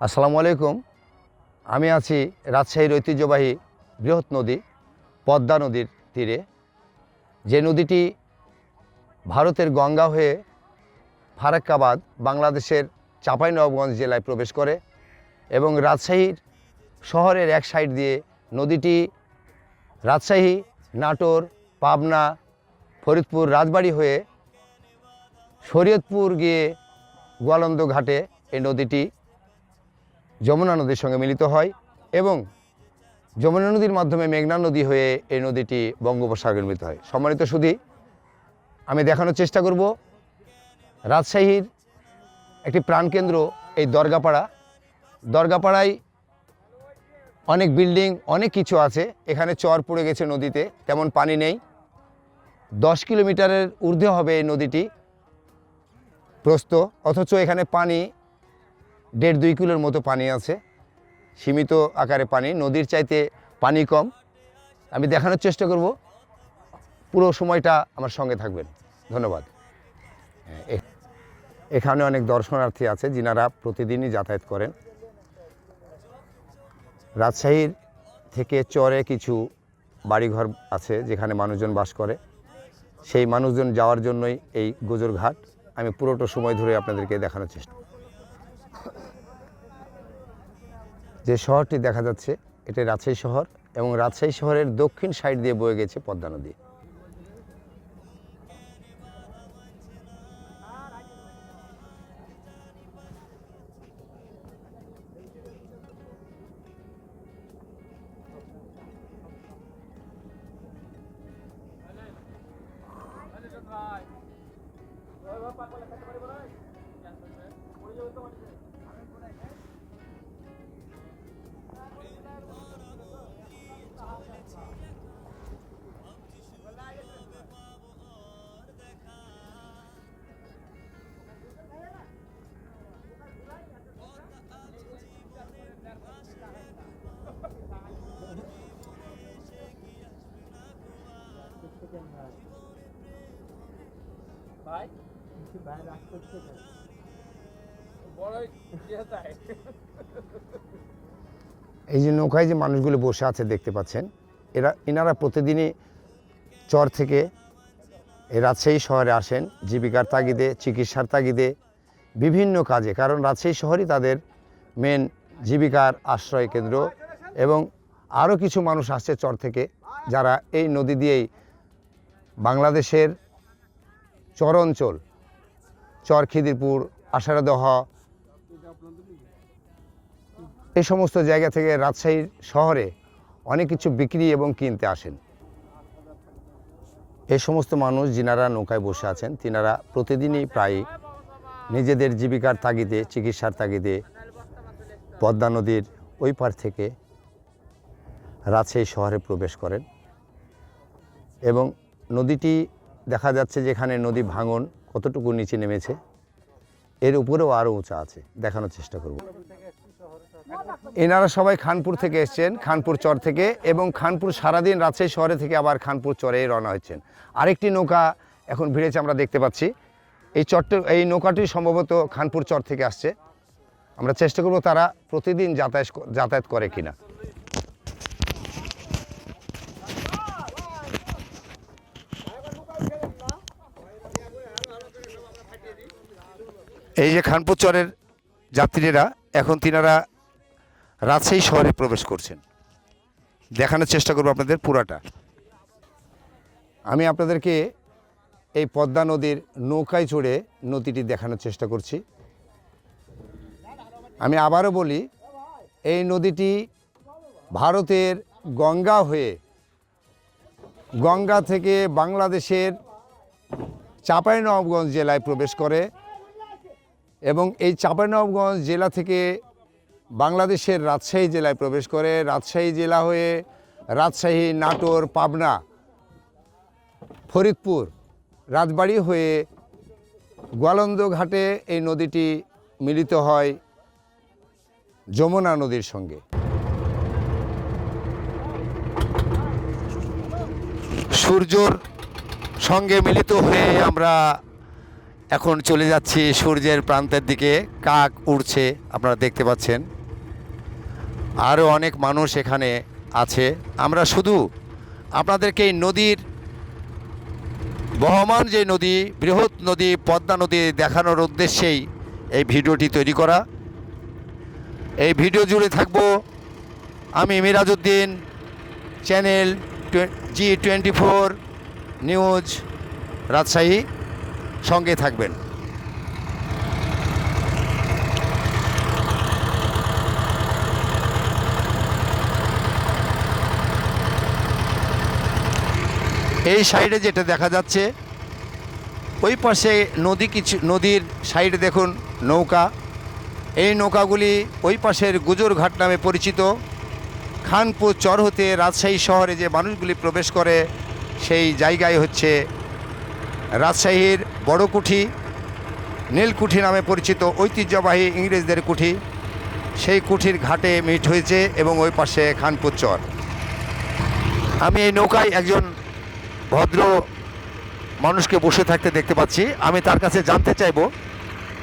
আসসালামু আলাইকুম। আমি আছি রাজশাহীর ঐতিহ্যবাহী বৃহৎ নদী, পদ্মা নদীর তীরে। যে নদীটি ভারতের গঙ্গা হয়ে ফারাক্কাবাদ, বাংলাদেশের চাঁপাইনবাবগঞ্জ জেলায় প্রবেশ করে এবং রাজশাহীর শহরের এক সাইড দিয়ে নদীটি রাজশাহী, নাটোর, পাবনা, ফরিদপুর, রাজবাড়ি হয়ে শরীয়তপুর গিয়ে গোয়ালন্দ ঘাটে এই নদীটি যমুনা নদীর সঙ্গে মিলিত হয় এবং যমুনা নদীর মাধ্যমে মেঘনা নদী হয়ে এই নদীটি বঙ্গোপসাগরে মিলিত হয়। সম্মানিত সুধী, আমি দেখানোর চেষ্টা করব রাজশাহীর একটি প্রাণকেন্দ্র এই দরগাপাড়া। দরগাপাড়ায় অনেক বিল্ডিং, অনেক কিছু আছে। এখানে চর পড়ে গেছে নদীতে, তেমন পানি নেই। দশ কিলোমিটারের ঊর্ধ্বে হবে এই নদীটি প্রস্ত অথচ এখানে পানি দেড় দুই কিলোর মতো পানি আছে। সীমিত আকারে পানি, নদীর চাইতে পানি কম। আমি দেখানোর চেষ্টা করব। পুরো সময়টা আমার সঙ্গে থাকবেন। ধন্যবাদ। এখানে অনেক দর্শনার্থী আছে, যিনারা প্রতিদিনই যাতায়াত করেন। রাজশাহীর থেকে চরে কিছু বাড়িঘর আছে, যেখানে মানুষজন বাস করে। সেই মানুষজন যাওয়ার জন্যই এই গোজর ঘাট আমি পুরোটা সময় ধরে আপনাদেরকে দেখানোর চেষ্টা যে শহরটি দেখা যাচ্ছে, এটা রাজশাহী শহর এবং রাজশাহী শহরের দক্ষিণ সাইড দিয়ে বয়ে গেছে পদ্মা নদী। ভাই? ভাই রাগ করছে কেন? ইয়ে এই যে নৌকায় যে মানুষগুলো বসে আছে দেখতে পাচ্ছেন এরা এনারা প্রতিদিনই চর থেকে রাজশাহী শহরে আসেন জীবিকার তাগিদে চিকিৎসার তাগিদে বিভিন্ন কাজে। কারণ রাজশাহী শহরই তাদের মেন জীবিকার আশ্রয় কেন্দ্র এবং আরও কিছু মানুষ আসছে চর থেকে যারা এই নদী দিয়েই বাংলাদেশের চর অঞ্চল চর খিদিরপুর আষাঢ়দহ এই সমস্ত জায়গা থেকে রাজশাহীর শহরে অনেক কিছু বিক্রি এবং কিনতে আসেন। এই সমস্ত মানুষ যিনারা নৌকায় বসে আছেন, তিনারা প্রতিদিনই প্রায় নিজেদের জীবিকার তাগিদে, চিকিৎসার তাগিদে পদ্মা নদীর ওই পার থেকে রাজশাহী শহরে প্রবেশ করেন এবং নদীটি দেখা যাচ্ছে যে এখানে নদী ভাঙন কতটুকু নিচে নেমেছে। এর উপরেও আরও উঁচা আছে, দেখানোর চেষ্টা করব। এনারা সবাই খানপুর থেকে এসছেন, খানপুর চর থেকে এবং খানপুর সারাদিন রাজশাহী শহরে থেকে আবার খানপুর চরে রওনা হচ্ছেন আরেকটি নৌকা এখন ভিড়েছে আমরা দেখতে পাচ্ছি। এই চরটি, এই নৌকাটি সম্ভবত খানপুর চর থেকে আসছে। আমরা চেষ্টা করব তারা প্রতিদিন যাতায়াত যাতায়াত করে কিনা। এই যে খানপুর চরের যাত্রীরা, এখন তিনারা রাজশাহী শহরে প্রবেশ করছেন। দেখানোর চেষ্টা করব আপনাদের পুরাটা। আমি আপনাদেরকে এই পদ্মা নদীর নৌকায় চড়ে নদীটি দেখানোর চেষ্টা করছি। আমি আবারও বলি, এই নদীটি ভারতের গঙ্গা হয়ে গঙ্গা থেকে বাংলাদেশের চাঁপাইনবাবগঞ্জ জেলায় প্রবেশ করে। এবং এই চাঁপাইনবাবগঞ্জ জেলা থেকে বাংলাদেশের রাজশাহী জেলায় প্রবেশ করে রাজশাহী জেলা হয়ে রাজশাহী, নাটোর, পাবনা, ফরিদপুর, রাজবাড়ি হয়ে গোয়ালন্দ ঘাটে এই নদীটি মিলিত হয় যমুনা নদীর সঙ্গে। সূর্যর সঙ্গে মিলিত হয়ে আমরা এখন চলে যাচ্ছি সূর্যের প্রান্তের দিকে। কাক উড়ছে, আপনারা দেখতে পাচ্ছেন। আরও অনেক মানুষ এখানে আছে। আমরা শুধু আপনাদেরকে এই নদীর, বহমান যে নদী, বৃহৎ নদী, পদ্মা নদী দেখানোর উদ্দেশ্যেই এই ভিডিওটি তৈরি করা। এই ভিডিও জুড়ে থাকব আমি Mirajuddin, channel G twenty four news Rajshahi. সঙ্গে থাকবেন। এই সাইডে যেটা দেখা যাচ্ছে, ওই পাশে নদী কিছু, নদীর সাইডে দেখুন নৌকা। এই নৌকাগুলি ওই পাশের গুজর ঘাট নামে পরিচিত। খানপুর চর হতে রাজশাহী শহরে যে মানুষগুলি প্রবেশ করে, সেই জায়গায় হচ্ছে রাজশাহীর বড় কুঠি নীলকুঠি নামে পরিচিত ঐতিহ্যবাহী ইংরেজদের কুঠি। সেই কুঠির ঘাটে মিট হয়েছে এবং ওই পাশে খানপুর চর। আমি এই নৌকায় একজন ভদ্র মানুষকে বসে থাকতে দেখতে পাচ্ছি। আমি তার কাছে জানতে চাইব,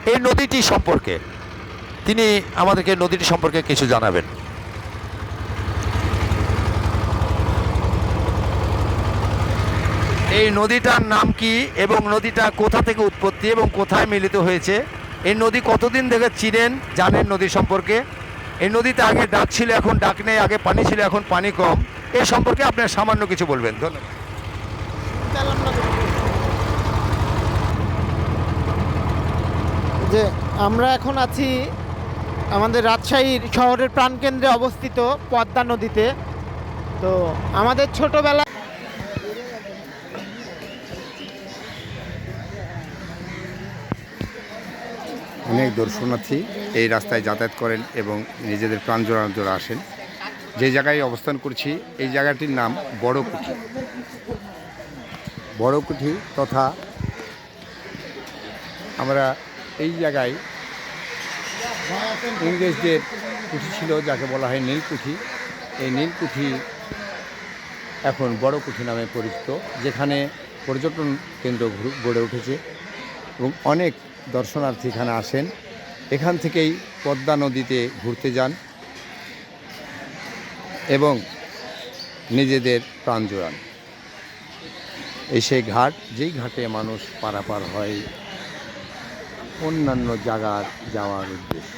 এই নদীটি সম্পর্কে। তিনি আমাদেরকে নদীটি সম্পর্কে কিছু জানাবেন। এই নদীটার নাম কি এবং নদীটা কোথা থেকে উৎপত্তি এবং কোথায় মিলিত হয়েছে? এই নদী কতদিন থেকে চিনেন? জানেন নদী সম্পর্কে? এই নদীতে আগে ডাক ছিল, এখন ডাক নেই, আগে পানি ছিল, এখন পানি কম। এই সম্পর্কে আপনার সামান্য কিছু বলবেন। ধন্যবাদ। যে আমরা এখন আছি আমাদের রাজশাহীর শহরের প্রাণকেন্দ্রে অবস্থিত পদ্মা নদীতে। তো আমাদের ছোটবেলা অনেক দর্শনার্থী এই রাস্তায় যাতায়াত করেন এবং নিজেদের প্রাণ জোড়ানোর জন্য আসেন। যে জায়গায় অবস্থান করছি, এই জায়গাটির নাম বড়কুঠি। বড়কুঠি তথা আমরা এই জায়গায় ইংরেজদের কুঠি ছিল, যাকে বলা হয় নীলকুঠি। এই নীলকুঠি এখন বড় কুঠি নামে পরিচিত, যেখানে পর্যটন কেন্দ্র গড়ে উঠেছে এবং অনেক দর্শনার্থী এখানে আসেন। এখান থেকেই পদ্মা নদীতে ঘুরতে যান এবং নিজেদের প্রাণ জোড়ান এই সেই ঘাট, যেই ঘাটে মানুষ পারাপার হয়, অন্যান্য জায়গার যাওয়ার উদ্দেশ্যে।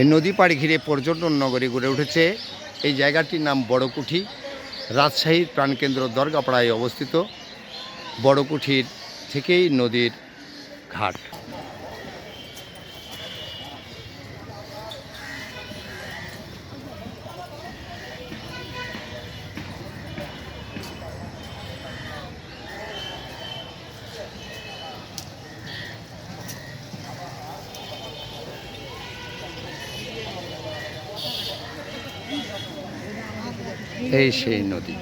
এই নদী পাড়ি ঘিরে পর্যটন নগরী গড়ে উঠেছে। এই জায়গাটির নাম বড়কুঠি। রাজশাহীর প্রাণকেন্দ্র দর্গাপাড়ায় অবস্থিত। বড়কুঠির থেকেই নদীর ঘাট। এই সেই নদী।